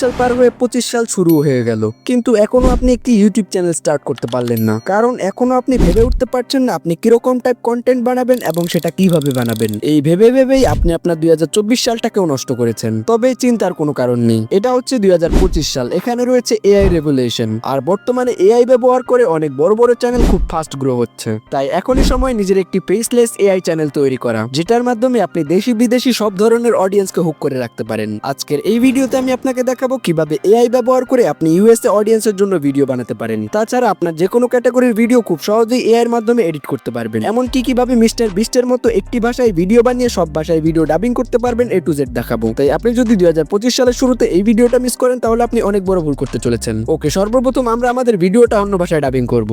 সাল পার হয়ে পঁচিশ সাল শুরু হয়ে গেল। কিন্তু এখনও আপনি একটি ইউটিউব চ্যানেল স্টার্ট করতে পারলেন না। কারণ এখনও আপনি ভেবে উঠতে পারছেন না আপনি কীরকম টাইপ কন্টেন্ট বানাবেন এবং সেটা কীভাবে বানাবেন। এই ভেবে ভেবেই আপনি আপনার দুই সালটাকেও নষ্ট করেছেন। তবে চিন্তার কোনো কারণ নেই। এটা হচ্ছে দু হাজার পঁচিশ সাল। এখানে রয়েছে এআই রেভুলেশন আর বর্তমানে এআই ব্যবহার করে অনেক বড় বড় চ্যানেল খুব ফাস্ট গ্রো হচ্ছে। তাই এখনই সময় নিজের একটি পেসলেস এআই চ্যানেল তৈরি করা, যেটার মাধ্যমে আপনি দেশি বিদেশি সব ধরনের অডিয়েন্সকে হুক করে রাখতে পারেন। আজকের এই ভিডিওতে আমি আপনাকে দেখাবো কীভাবে এআই ব্যবহার করে আপনি ইউএসএ অডিয়েন্সের জন্য ভিডিও বানাতে পারেন। তাছাড়া আপনার যে কোনো ক্যাটাগরির ভিডিও খুব সহজেই এআই এর মাধ্যমে এডিট করতে পারবেন। এমনকি কীভাবে মিস্টার বিস্টের মতো একটি ভাষায় ভিডিও বানিয়ে সব ভাষায় ভিডিও ডাবিং করতে পারবেন এ টু জেড দেখাবো। তাই আপনি যদি দু হাজার পঁচিশ সালের শুরুতে এই ভিডিওটা মিস করেন, তাহলে আপনি অনেক বড় ভুল করতে চলেছেন। ওকে, সর্বপ্রথম আমরা আমাদের ভিডিওটা অন্য ভাষায় ডাবিং করব।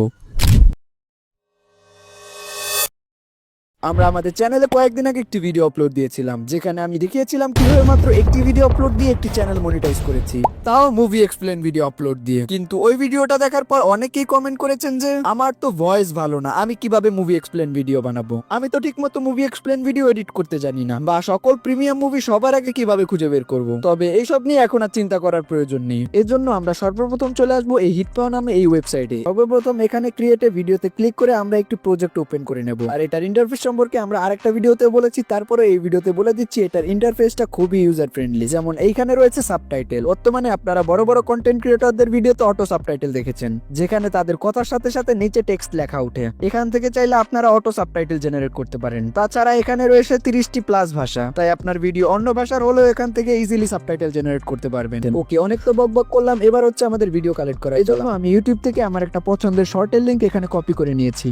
আমরা আমাদের চ্যানেলে কয়েকদিন আগে একটি ভিডিও আপলোড দিয়েছিলাম, যেখানে আমি দেখিয়েছিলাম কীভাবে মাত্র একটি ভিডিও আপলোড দিয়ে একটি চ্যানেল মনিটাইজ করেছি। তাও মুভি এক্সপ্লেন ভিডিও আপলোড দিয়ে। কিন্তু ওই ভিডিওটা দেখার পর অনেকেই কমেন্ট করেছেন যে, আমার তো ভয়েস ভালো না, আমি কীভাবে মুভি এক্সপ্লেন ভিডিও বানাবো? আমি তো ঠিকমতো মুভি এক্সপ্লেন ভিডিও এডিট করতে জানি না, বা সকল প্রিমিয়াম মুভি সবার আগে কীভাবে খুঁজে বের করব? তবে এইসব নিয়ে এখন আর চিন্তা করার প্রয়োজন নেই। এজন্য আমরা সর্বপ্রথম চলে আসব এই হিটপাও নামে এই ওয়েবসাইটে সর্বপ্রথম এখানে ক্রিয়েটে ভিডিওতে ক্লিক করে আমরা একটি প্রজেক্ট ওপেন করে নেব। আর এটার ইন্টারফেস সম্পর্কে আমরা আরেকটা ভিডিওতে বলেছি তারপরে এই ভিডিওতে বলে দিচ্ছি এটার ইন্টারফেসটা খুবই ইউজার ফ্রেন্ডলি যেমন এইখানে রয়েছে সাবটাইটেল বর্তমানে আপনারা বড় বড় কন্টেন্ট ক্রিয়েটরদের ভিডিওতে অটো সাবটাইটেল দেখেছেন যেখানে তাদের কথার সাথে সাথে নিচে টেক্সট লেখা ওঠে। এখান থেকে চাইলে আপনারা অটো সাবটাইটেল জেনারেট করতে পারেন। তাছাড়া এখানে রয়েছে তিরিশটি প্লাস ভাষা তাই আপনার ভিডিও অন্য ভাষার হলেও এখান থেকে ইজিলি সাবটাইটেল জেনারেট করতে পারবেন। ওকে অনেক তো বক বক করলাম এবার হচ্ছে আমাদের ভিডিও কালেক্ট করা। এই জন্য আমি ইউটিউব থেকে আমার একটা পছন্দের শর্টের লিঙ্ক এখানে কপি করে নিয়েছি।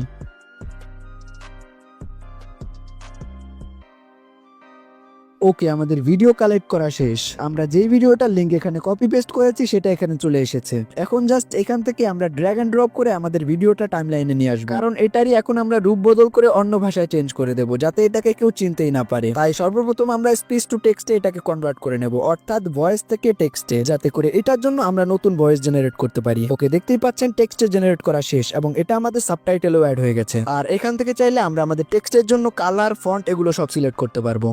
ওকে, আমাদের ভিডিও কালেক্ট করা শেষ। আমরা যেই ভিডিওটার লিঙ্ক এখানে কপি পেস্ট করেছি, সেটা এখানে চলে এসেছে। এখন জাস্ট এখান থেকে আমরা ড্র্যাগ অ্যান্ড ড্রপ করে আমাদের ভিডিওটা টাইমলাইনে নিয়ে আসব। কারণ এটারই এখন আমরা রূপ বদল করে অন্য ভাষায় চেঞ্জ করে দেব, যাতে এটাকে কেউ চিনতেই না পারে। তাই সর্বপ্রথম আমরা স্পিচ টু টেক্সটে এটাকে কনভার্ট করে নেব, অর্থাৎ ভয়েস থেকে টেক্সটে যাতে করে এটার জন্য আমরা নতুন ভয়েস জেনারেট করতে পারি। ওকে, দেখতেই পাচ্ছেন টেক্সটে জেনারেট করা শেষ, এবং এটা আমাদের সাবটাইটেলও অ্যাড হয়ে গেছে। আর এখান থেকে চাইলে আমরা আমাদের টেক্সটের জন্য কালার ফন্ট এগুলো সব সিলেক্ট করতে পারব।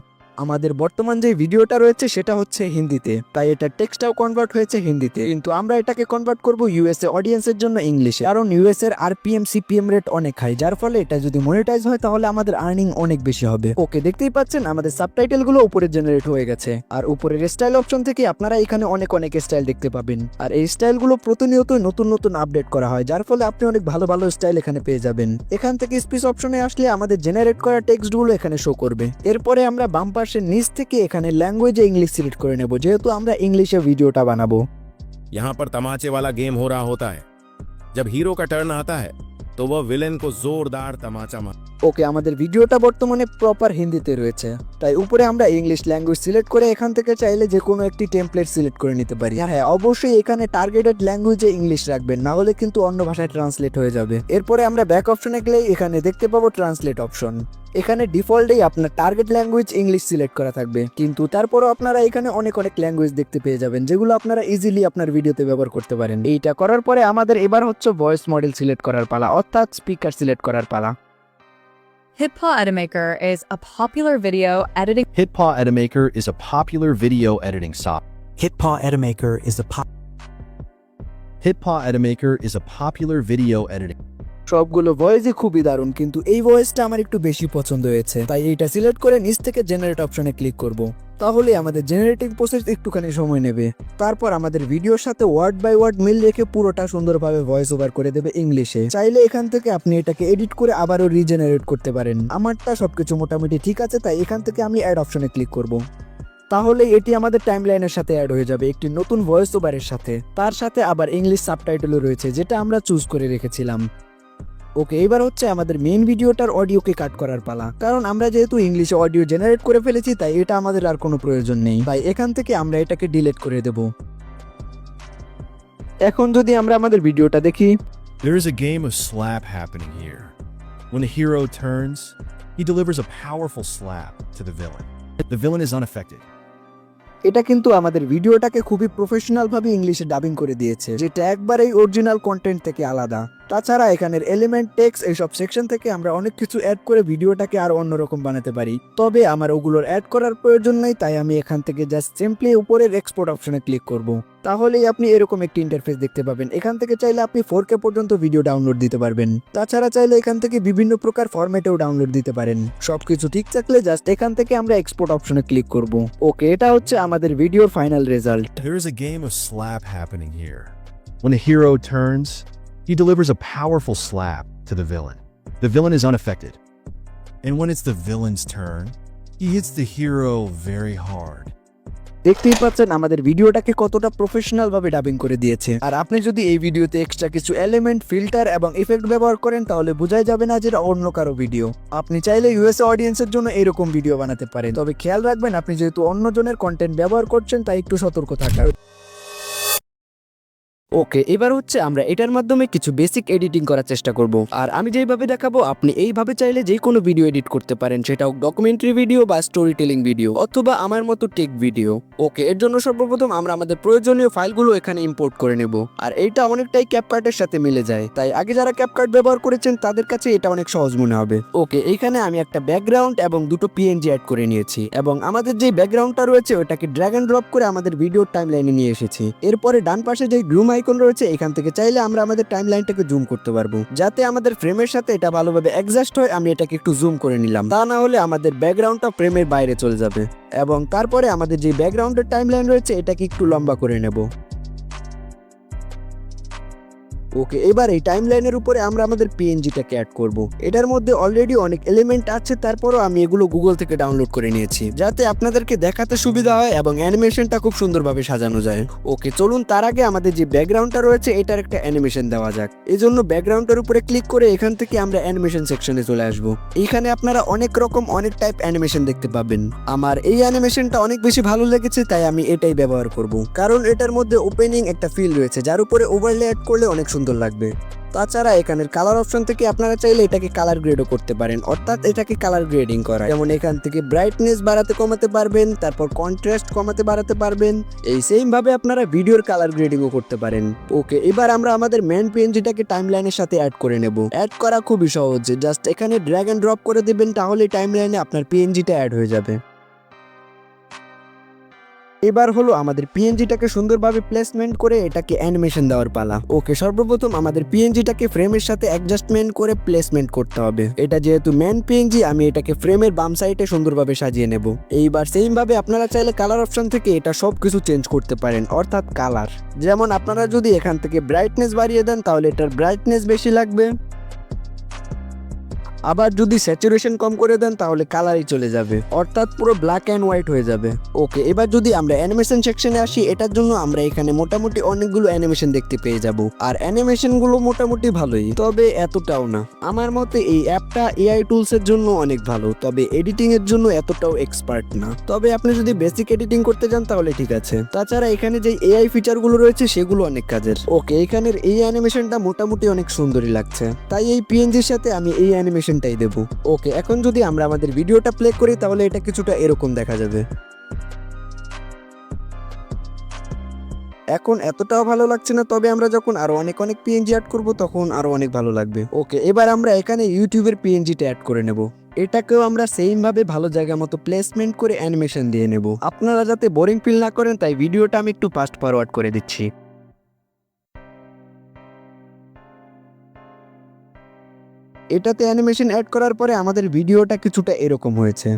আমাদের বর্তমান যে ভিডিওটা রয়েছে সেটা হচ্ছে হিন্দিতে। তাই এটা টেক্সটটাও কনভার্ট হয়েছে হিন্দিতে। কিন্তু আমরা এটাকে কনভার্ট করব ইউএসএ অডিয়েন্সের জন্য ইংলিশে কারণ ইউএস এর আর আরপিএম সিপিএম রেট অনেক হাই যার ফলে এটা যদি মনিটাইজ হয়, তাহলে আমাদের আর্নিং অনেক বেশি হবে। ওকে দেখতেই পাচ্ছেন, আমাদের সাবটাইটেলগুলো উপরে জেনারেট হয়ে গেছে। আর উপরের স্টাইল অপশন থেকে আপনারা এখানে অনেক অনেক স্টাইল দেখতে পাবেন। আর এই স্টাইলগুলো প্রতিনিয়ত নতুন নতুন আপডেট করা হয়, যার ফলে আপনি অনেক ভালো ভালো স্টাইল এখানে পেয়ে যাবেন। এখান থেকে স্পিচ অপশনে আসলে আমাদের জেনারেট করা টেক্সটগুলো এখানে শো করবে। এরপরে আমরা বাম পাশের নিচ থেকে এখানে ল্যাঙ্গুয়েজে ইংলিশ সিলেক্ট করে নেব যেহেতু আমরা ইংলিশে ভিডিওটা বানাবো यहाँ पर तमाचे वाला गेम हो रहा होता है जब हीरो का टर्न आता है तो वह विलेन को जोरदार तमाचा मार ওকে, আমাদের ভিডিওটা বর্তমানে প্রপার হিন্দিতে রয়েছে। তাই উপরে আমরা ইংলিশ ল্যাঙ্গুয়েজ সিলেক্ট করে এখান থেকে চাইলে যে কোনো একটি টেমপ্লেট সিলেক্ট করে নিতে পারি। আর হ্যাঁ অবশ্যই এখানে টার্গেটেড ল্যাঙ্গুয়েজে ইংলিশ রাখবেন, না হলে কিন্তু অন্য ভাষায় ট্রান্সলেট হয়ে যাবে। এরপরে আমরা ব্যাক অপশনে গেলে এখানে দেখতে পাবো ট্রান্সলেট অপশন এখানে ডিফল্টেই আপনার টার্গেট ল্যাঙ্গুয়েজ ইংলিশ সিলেক্ট করা থাকবে। কিন্তু তারপরও আপনারা এখানে অনেক অনেক ল্যাঙ্গুয়েজ দেখতে পেয়ে যাবেন, যেগুলো আপনারা ইজিলি আপনার ভিডিওতে ব্যবহার করতে পারেন। এইটা করার পরে আমাদের এবার হচ্ছে ভয়েস মডেল সিলেক্ট করার পালা, অর্থাৎ স্পিকার সিলেক্ট করার পালা। HitPaw Edimaker is a popular video editing HitPaw Edimaker is a popular video editing software. HitPaw Edimaker is a pop. HitPaw Edimaker is a popular video editing. সবগুলো ভয়েসই খুবই দারুণ, কিন্তু এই ভয়েসটা আমার একটু বেশি পছন্দ হয়েছে। তাই এইটা সিলেক্ট করে নিচ থেকে জেনারেট অপশনে ক্লিক করব। তাহলে আমাদের জেনারেটিং প্রসেস একটুখানি সময় নেবে। তারপর আমাদের ভিডিওর সাথে ওয়ার্ড বাই ওয়ার্ড মিল রেখে পুরোটা সুন্দরভাবে ভয়েস ওভার করে দেবে ইংলিশে চাইলে এখান থেকে আপনি এটাকে এডিট করে আবারও রিজেনারেট করতে পারেন। আমারটা সবকিছু মোটামুটি ঠিক আছে, তাই এখান থেকে আমি অ্যাড অপশনে ক্লিক করব। তাহলে এটি আমাদের টাইমলাইনের সাথে অ্যাড হয়ে যাবে একটি নতুন ভয়েস ওভারের সাথে। তার সাথে আবার ইংলিশ সাবটাইটেলও রয়েছে, যেটা আমরা চুজ করে রেখেছিলাম। ওকে এবার হচ্ছে আমাদের মেইন ভিডিওটার অডিওকে কাট করার পালা কারণ আমরা যেহেতু ইংলিশে অডিও জেনারেট করে ফেলেছি তাই এটা আমাদের আর কোনো প্রয়োজন নেই তাই এখান থেকে আমরা এটাকে ডিলিট করে দেব এখন যদি আমরা আমাদের ভিডিওটা দেখি There is a game of slap happening here. When the hero turns, he delivers a powerful slap to the villain. The villain is unaffected. এটা কিন্তু আমাদের ভিডিওটাকে খুবই প্রফেশনাল ভাবে ইংলিশে ডাবিং করে দিয়েছে যেটা একবারেই অরিজিনাল কন্টেন্ট থেকে আলাদা তাছাড়া এখানের এলিমেন্ট টেক্স এইসব সেকশন থেকে আমরা অনেক কিছু অ্যাড করে ভিডিওটাকে আরও অন্যরকম বানাতে পারি। তবে আমার ওগুলোর অ্যাড করার প্রয়োজন নেই তাই আমি এখান থেকে জাস্ট সিম্পলি উপরের এক্সপোর্ট অপশনে ক্লিক করব। তাহলেই আপনি এরকম একটি ইন্টারফেস দেখতে পাবেন। এখান থেকে চাইলে আপনি ফোর কে পর্যন্ত ভিডিও ডাউনলোড দিতে পারবেন। তাছাড়া চাইলে এখান থেকে বিভিন্ন প্রকার ফরম্যাটেও ডাউনলোড দিতে পারেন। সবকিছু ঠিক থাকলে জাস্ট এখান থেকে আমরা এক্সপোর্ট অপশনে ক্লিক করব। ওকে এটা হচ্ছে আমাদের ভিডিওর final result a. When the hero turns, he delivers a powerful slap to the villain. The villain is unaffected. And when it's the villain's turn, he hits the hero very hard. দেখতেই পাচ্ছেন আমাদের ভিডিওটাকে কতটা professional ভাবে dubbing করে দিয়েছে আর আপনি যদি এই ভিডিওতে এক্সট্রা কিছু এলিমেন্ট ফিল্টার এবং ইফেক্ট ব্যবহার করেন তাহলে বোঝাই যাবে না যে অন্য কারও ভিডিও আপনি চাইলে ইউএসএ অডিয়েন্সের জন্য এরকম ভিডিও বানাতে পারেন তবে খেয়াল রাখবেন আপনি যেহেতু অন্যজনের কন্টেন্ট ব্যবহার করছেন তাই একটু সতর্ক থাকা ওকে, এবার হচ্ছে আমরা এটার মাধ্যমে কিছু বেসিক এডিটিং করার চেষ্টা করব। আর আমি যেইভাবে দেখাবো, আপনি এইভাবে চাইলে যে কোনো ভিডিও এডিট করতে পারেন, সেটা হোক ডকুমেন্টারি ভিডিও বা স্টোরি টেলিং ভিডিও অথবা আমার মতো টেক ভিডিও ওকে, এর জন্য সর্বপ্রথম আমরা আমাদের প্রয়োজনীয় ফাইলগুলো এখানে ইম্পোর্ট করে নেব। আর এইটা অনেকটাই ক্যাপকার্টের সাথে মিলে যায়। তাই আগে যারা ক্যাপকার্ট ব্যবহার করেছেন, তাদের কাছে এটা অনেক সহজ মনে হবে। ওকে, এইখানে আমি একটা ব্যাকগ্রাউন্ড এবং দুটো পিএনজি অ্যাড করে নিয়েছি। এবং আমাদের যে ব্যাকগ্রাউন্ডটা রয়েছে, ওটাকে ড্র্যাগ ড্রপ করে আমাদের ভিডিওর টাইম লাইনে নিয়ে এসেছি। এরপরে ডান পাশে যে গ্রুম আইকন রয়েছে, এখান থেকে চাইলে আমরা আমাদের টাইম লাইনটাকে জুম করতে পারব। যাতে আমাদের ফ্রেমের সাথে এটা ভালোভাবে অ্যাডজাস্ট হয়, আমি এটাকে একটু জুম করে নিলাম। তা না হলে আমাদের ব্যাকগ্রাউন্ডটা ফ্রেমের বাইরে চলে যাবে। এবং তারপরে আমাদের যে ব্যাকগ্রাউন্ডের টাইম লাইন রয়েছে, এটাকে একটু লম্বা করে নেব। ওকে, এবার এই টাইম লাইনের উপরে আমরা আমাদের পিএনজিটাকে অ্যাড করব। এটার মধ্যে অলরেডি অনেক এলিমেন্ট আছে, তারপরও আমি এগুলো গুগল থেকে ডাউনলোড করে নিয়েছি, যাতে আপনাদেরকে দেখাতে সুবিধা হয় এবং অ্যানিমেশনটা খুব সুন্দরভাবে সাজানো যায়। ওকে, চলুন তার আগে আমাদের যে ব্যাকগ্রাউন্ডটা রয়েছে, এটার একটা অ্যানিমেশন দেওয়া যাক। এই জন্য ব্যাকগ্রাউন্ডের উপরে ক্লিক করে এখান থেকে আমরা অ্যানিমেশন সেকশনে চলে আসব। এখানে আপনারা অনেক রকম, অনেক টাইপ অ্যানিমেশন দেখতে পাবেন। আমার এই অ্যানিমেশনটা অনেক বেশি ভালো লেগেছে, তাই আমি এটাই ব্যবহার করব। কারণ এটার মধ্যে ওপেনিং একটা ফিল রয়েছে, যার উপরে ওভারলে অ্যাড করলে অনেক সুন্দর লাগবে। তাছাড়া এখানের কালার অপশন থেকে আপনারা চাইলে এটাকে কালার গ্রেডও করতে পারেন, অর্থাৎ এটাকে কালার গ্রেডিং করা। যেমন এখান থেকে ব্রাইটনেস বাড়াতে কমাতে পারবেন, তারপর কন্ট্রাস্ট কমাতে বাড়াতে পারবেন। এই সেম ভাবে আপনারা ভিডিওর কালার গ্রেডিংও করতে পারেন। ওকে, এবার আমরা আমাদের মেন পিএনজিটাকে টাইম লাইনের সাথে অ্যাড করে নেব। অ্যাড করা খুবই সহজ জাস্ট এখানে ড্র্যাগ অ্যান্ড ড্রপ করে দিবেন, তাহলে টাইম লাইনে আপনার পিএনজিটা অ্যাড হয়ে যাবে। এবার হলো আমাদের পিএনজিটাকে সুন্দরভাবে প্লেসমেন্ট করে এটাকে অ্যানিমেশন দেওয়ার পালা। ওকে, সর্বপ্রথম আমাদের পিএনজিটাকে ফ্রেমের সাথে অ্যাডজাস্টমেন্ট করে প্লেসমেন্ট করতে হবে। এটা যেহেতু ম্যান পিএনজি আমি এটাকে ফ্রেমের বাম সাইডে সুন্দরভাবে সাজিয়ে নেব। এইবার সেম ভাবে আপনারা চাইলে কালার অপশন থেকে এটা সব কিছু চেঞ্জ করতে পারেন, অর্থাৎ কালার যেমন আপনারা যদি এখান থেকে ব্রাইটনেস বাড়িয়ে দেন, তাহলে এটার ব্রাইটনেস বেশি লাগবে। আবার যদি স্যাচুরেশন কম করে দেন, তাহলে কালারই চলে যাবে। অর্থাৎ পুরো ব্ল্যাক অ্যান্ড হোয়াইট হয়ে যাবে। ওকে এবার যদি আমরা অ্যানিমেশন সেকশনে আসি, এটার জন্য আমরা এখানে মোটামুটি অনেকগুলো অ্যানিমেশন দেখতে পেয়ে যাব। আর অ্যানিমেশনগুলো মোটামুটি ভালোই, তবে এতটাও না। আমার মতে এই অ্যাপটা এআই টুলস এর জন্য অনেক ভালো, তবে এডিটিং এর জন্য এতটাও এক্সপার্ট না। তবে আপনি যদি বেসিক এডিটিং করতে চান তাহলে ঠিক আছে। তাছাড়া এখানে যে এআই ফিচারগুলো রয়েছে, সেগুলো অনেক কাজের। ওকে এখানের এই অ্যানিমেশনটা মোটামুটি অনেক সুন্দরই লাগছে। তাই এই পিএনজির সাথে আমি এই অ্যানিমেশনটাই দেব। ওকে, এখন যদি আমরা আমাদের ভিডিওটা প্লে করি, তাহলে এটা কিছুটা এরকম দেখা যাবে। এখন এতটাও ভালো লাগছে না, তবে আমরা যখন আরও অনেক অনেক পিএনজি অ্যাড করব, তখন আরও অনেক ভালো লাগবে। ওকে, এবার আমরা এখানে ইউটিউবের পিএনজিটা অ্যাড করে নেব। এটাকেও আমরা সেম ভাবে ভালো জায়গা মতো প্লেসমেন্ট করে অ্যানিমেশন দিয়ে নেব। আপনারা যাতে বোরিং ফিল না করেন, তাই ভিডিওটা আমি একটু ফাস্ট ফরওয়ার্ড করে দিচ্ছি। এটাতে অ্যানিমেশন অ্যাড করার পরে আমাদের ভিডিওটা কিছুটা এরকম হয়েছে।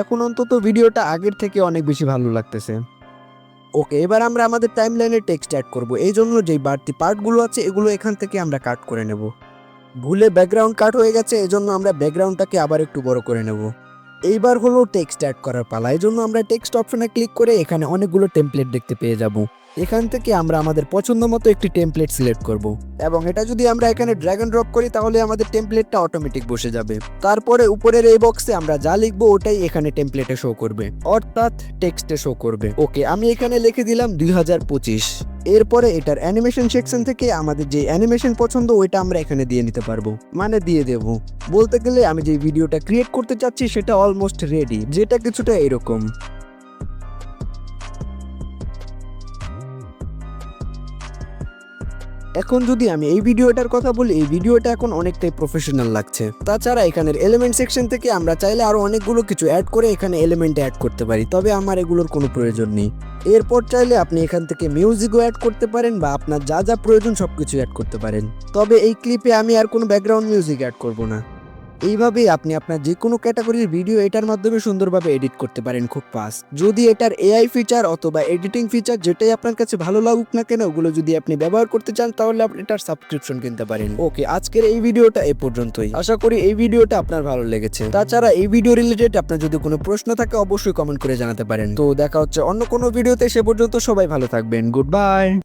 এখন অন্তত ভিডিওটা আগের থেকে অনেক বেশি ভালো লাগতেছে। ওকে, এবার আমরা আমাদের টাইম লাইনে টেক্সট অ্যাড করব। এই জন্য যেই বাড়তি পার্টগুলো আছে, এগুলো এখান থেকে আমরা কাট করে নেব। ভুলে ব্যাকগ্রাউন্ড কাট হয়ে গেছে, এজন্য আমরা ব্যাকগ্রাউন্ডটাকে আবার একটু বড় করে নেব। এইবার হলো টেক্সট অ্যাড করার পালা। এই জন্য আমরা টেক্সট অপশনে ক্লিক করে এখানে অনেকগুলো টেমপ্লেট দেখতে পেয়ে যাব। এখান থেকে আমরা আমাদের পছন্দ মতো একটি টেমপ্লেট সিলেক্ট করব। এবং এটা যদি আমরা এখানে ড্র্যাগ অ্যান্ড ড্রপ করি, তাহলে আমাদের টেমপ্লেটটা অটোমেটিক বসে যাবে। তারপরে উপরের এই বক্সে আমরা যা লিখব, ওটাই এখানে টেমপ্লেটে শো করবে। অর্থাৎ টেক্সটে শো করবে। ওকে আমি এখানে লিখে দিলাম দুই হাজার পঁচিশ। এরপরে এটার অ্যানিমেশন সেকশন থেকে আমাদের যে অ্যানিমেশন পছন্দ, ওইটা আমরা এখানে দিয়ে নিতে পারব। মানে দিয়ে দেব। বলতে গেলে আমি যে ভিডিওটা ক্রিয়েট করতে চাচ্ছি, সেটা অলমোস্ট রেডি যেটা কিছুটা এরকম। এখন যদি আমি এই ভিডিওটার কথা বলি, এই ভিডিওটা এখন অনেকটাই প্রফেশনাল লাগছে। তাছাড়া এখানের এলিমেন্ট সেকশন থেকে আমরা চাইলে আরও অনেকগুলো কিছু অ্যাড করে এখানে এলিমেন্ট অ্যাড করতে পারি, তবে আমার এগুলোর কোনো প্রয়োজন নেই। এরপর চাইলে আপনি এখান থেকে মিউজিকও অ্যাড করতে পারেন বা আপনার যা যা প্রয়োজন সব কিছু অ্যাড করতে পারেন। তবে এই ক্লিপে আমি আর কোনো ব্যাকগ্রাউন্ড মিউজিক অ্যাড করব না। এইভাবেই আপনি আপনার যে কোনো ক্যাটাগরির ভিডিও এটার মাধ্যমে সুন্দরভাবে এডিট করতে পারেন খুব ফাস্ট যদি এটার এআই ফিচার অথবা এডিটিং ফিচার যেটাই আপনার কাছে ভালো লাগুক না কেন, ওগুলো যদি আপনি ব্যবহার করতে চান, তাহলে আপনি এটার সাবস্ক্রিপশন কিনতে পারেন। ওকে, আজকের এই ভিডিওটা এ পর্যন্তই। আশা করি এই ভিডিওটা আপনার ভালো লেগেছে। তাছাড়া এই ভিডিও রিলেটেড আপনার যদি কোনো প্রশ্ন থাকে, অবশ্যই কমেন্ট করে জানাতে পারেন। তো দেখা হচ্ছে অন্য কোনো ভিডিওতে সে পর্যন্ত সবাই ভালো থাকবেন। Good bye